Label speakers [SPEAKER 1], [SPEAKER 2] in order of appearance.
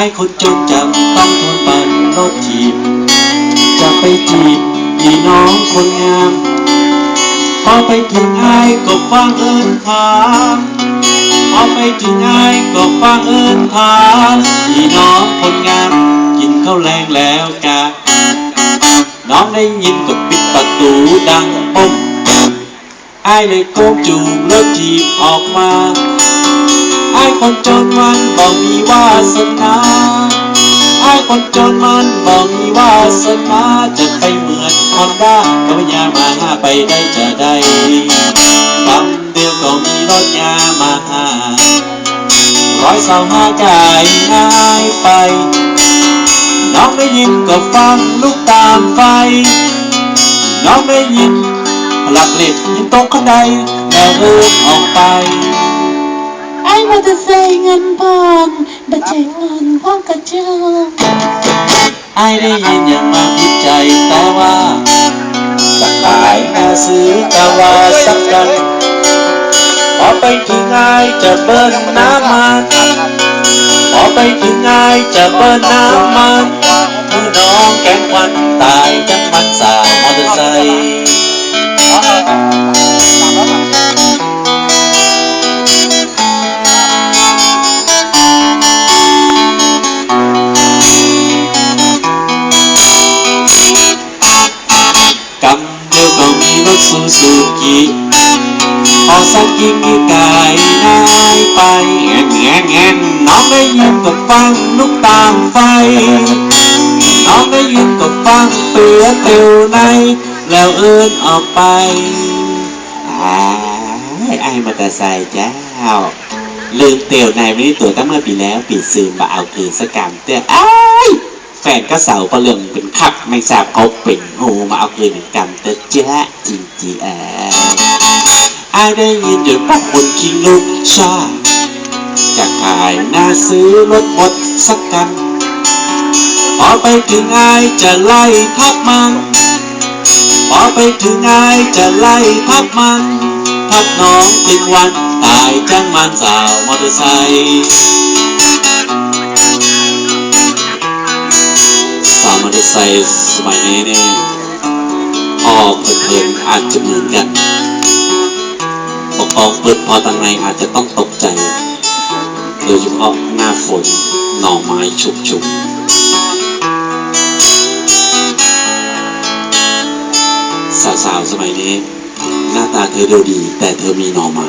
[SPEAKER 1] อ้คนจนจะต้องทนปันรถจีบ จะไปจีบพี่น้องคนงาม พอไปถึงไอ้ายก็ฟังเอินถามพอไปถึงไอ้ายก็ฟังเอินถามพี่น้องคนงาม กินข้าวแรงแล้วกะน้องได้ยินก็ปิดประตูดังปุ้มไอ้ายเลยโก้มจูงรถจีบออกมา ไอ้คนจนมันบอกมีวาสนาไอ้คนจนมันบอกมีวาสนาจะไปเหมือนฮอนด้าก็พยามาหาไปได้จะได้คำเดียวก็มีรถยามาหาร้อยสาวห้ากายหายไปน้องได้ยินก็ฟังลูกตามไฟ น้องได้ยินหลักเหล็กยินตกข้างในแล้วเอินออกไป
[SPEAKER 2] ไอ้มาจะใส่เงินผ่อนบัจเจเงินพ่อกระเจ้า
[SPEAKER 1] ไอ้ได้ยินอย่างมาพิดใจแต่ว่าจะขายหาซื้อแต่ว่าสักกันพอไปถึงไอ้จะเบิ้ลน้ำมันพอไปถึงไอ้จะเบิ้ลน้ำมันผู้น้องแกงควันตายจังมัน กิพอสักยิงกีกายนายไปแงนแงนแงนน้องได้ยินก็ฟังลูกตามไฟ น้องได้ยินก็ฟังเตือเตียวใน แล้วเอินออกไปอ้ายไอ้มอเตอร์ไซค์เจ้า ลืมเตียวในไม่ได้ตัวตั้งเมื่อปีแล้วปีซื้อมาเอาคืนสกกรรมเตือนอ้ แฟนก็เสาประเลืองเป็นขับไม่ทราบเขาเป็นหูมาเอาคืนเป็นกรรมเตจ้าจริงจีแอไอ้าได้ยินจนพวกคนคิงลูกชาจะขายหน้าซื้อรถหมดสักกันพอไปถึงไอจะไล่ทับมันพอไปถึงไอจะไล่ทับมันทับน้องถึงวันตายจังมันสาวมอเตอร์ไซค์ ไซค์สมัยนี้เนี่ยออเพลินๆอาจจะเหมือนกันบอกออกเปิดพอตังในอาจจะต้องตกใจ โดยเฉพาะหน้าฝนหน่อไม้ชุกๆสาวๆสมัยนี้ หน้าตาเธอดูดี แต่เธอมีหน่อไม้